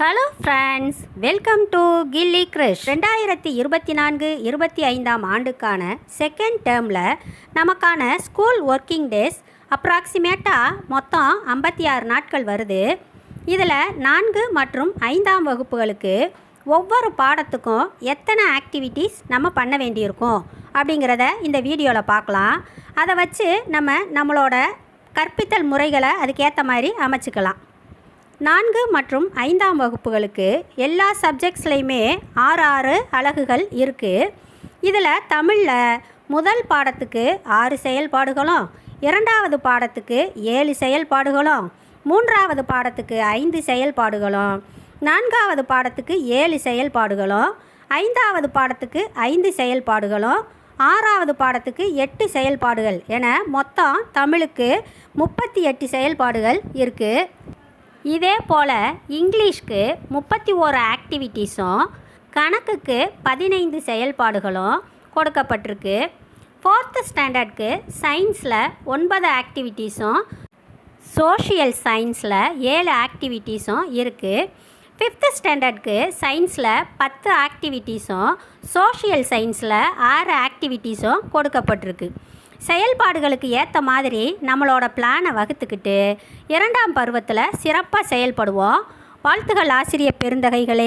Hello friends welcome to Gilli Krish ரெண்டாயிரத்தி இருபத்தி நான்கு இருபத்தி ஐந்தாம் ஆண்டுக்கான செகண்ட் டேர்மில் நமக்கான ஸ்கூல் ஒர்க்கிங் டேஸ் அப்ராக்சிமேட்டாக மொத்தம் ஐம்பத்தி ஆறு நாட்கள் வருது. இதில் நான்கு மற்றும் ஐந்தாம் வகுப்புகளுக்கு ஒவ்வொரு பாடத்துக்கும் எத்தனை ஆக்டிவிட்டீஸ் நம்ம பண்ண வேண்டியிருக்கும் அப்படிங்கிறத இந்த வீடியோவில் பார்க்கலாம். அதை வச்சு நம்ம நம்மளோட கற்பித்தல் முறைகளை அதுக்கேற்ற மாதிரி அமைச்சுக்கலாம். நான்கு மற்றும் ஐந்தாம் வகுப்புகளுக்கு எல்லா சப்ஜெக்ட்ஸ்லையுமே ஆறு ஆறு அலகுகள் இருக்குது இதில் தமிழில் முதல் பாடத்துக்கு ஆறு செயல்பாடுகளும் இரண்டாவது பாடத்துக்கு ஏழு செயல்பாடுகளும் மூன்றாவது பாடத்துக்கு ஐந்து செயல்பாடுகளும் நான்காவது பாடத்துக்கு ஏழு செயல்பாடுகளும் ஐந்தாவது பாடத்துக்கு ஐந்து செயல்பாடுகளும் ஆறாவது பாடத்துக்கு எட்டு செயல்பாடுகள் என மொத்தம் தமிழுக்கு முப்பத்தி எட்டு செயல்பாடுகள் இருக்குது இதே போல் இங்கிலீஷ்க்கு முப்பத்தி ஓரு ஆக்டிவிட்டீஸும் கணக்குக்கு பதினைந்து செயல்பாடுகளும் கொடுக்கப்பட்டிருக்கு. ஃபோர்த்து ஸ்டாண்டர்ட்க்கு சயின்ஸில் ஒன்பது ஆக்டிவிட்டீஸும் சோஷியல் சயின்ஸில் ஏழு ஆக்டிவிட்டீஸும் இருக்குது ஃபிஃப்த்து ஸ்டாண்டர்ட்க்கு சயின்ஸில் பத்து ஆக்டிவிட்டீஸும் சோஷியல் சயின்ஸில் ஆறு ஆக்டிவிட்டீஸும் கொடுக்கப்பட்டிருக்கு. செயல்பாடுகளுக்கு ஏற்ற மாதிரி நம்மளோட பிளானை வகுத்துக்கிட்டு இரண்டாம் பருவத்தில் சிறப்பாக செயல்படுவோம். வாழ்த்துகள் ஆசிரியர் பெருந்தகைகளே.